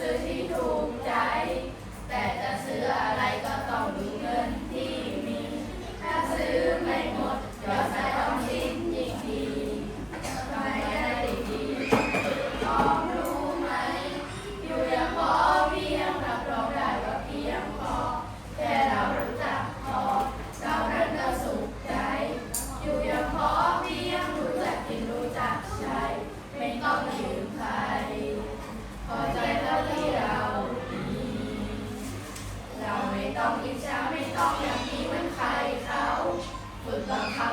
是基督。 ต้องอิจฉาไม่ต้องอยากมีเหมือนใครเขาฝึกบังคับ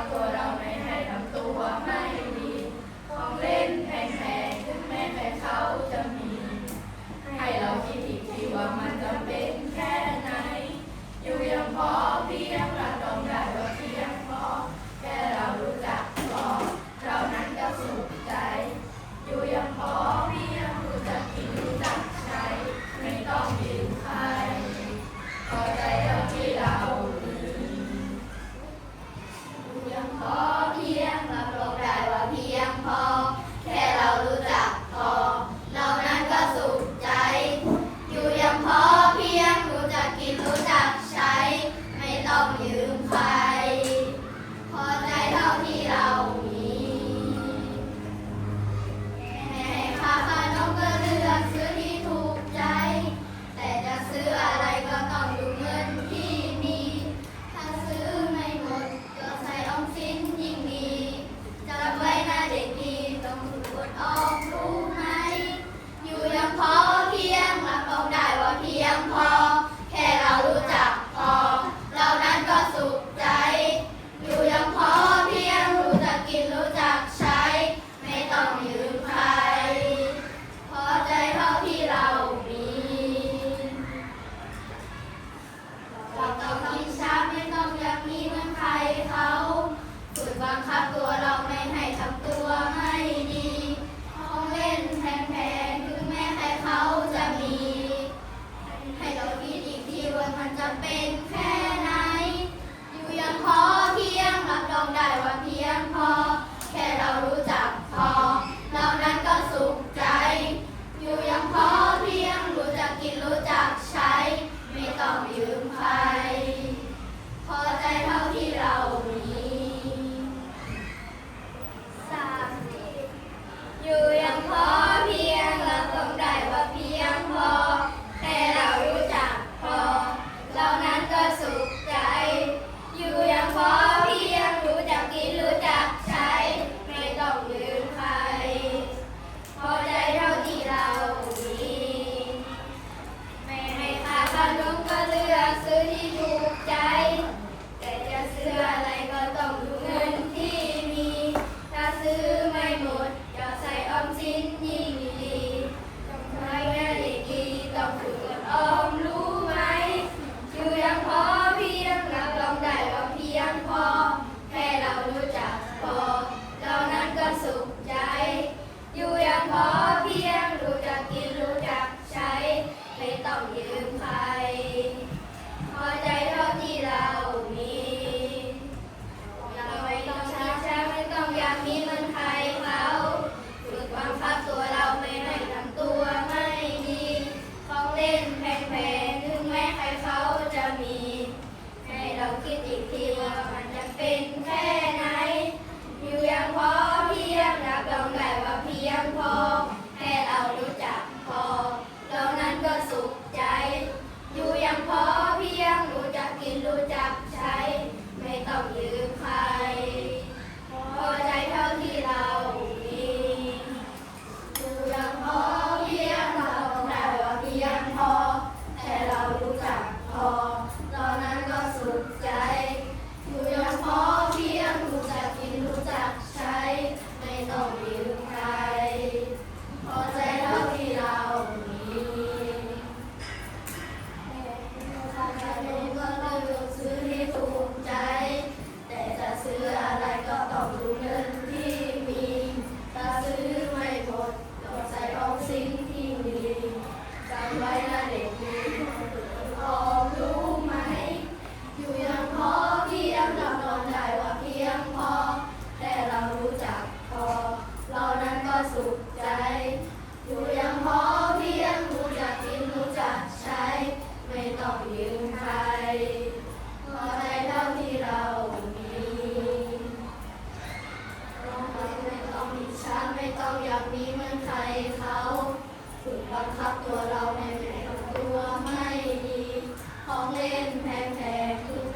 ต้องยืมใคร também. คิดอีกทีมันจะเป็นแค่ อยากมีเหมือนใครเขาถูกบังคับตัวเราในแบบตัวไม่ดี ของเล่นแพงๆ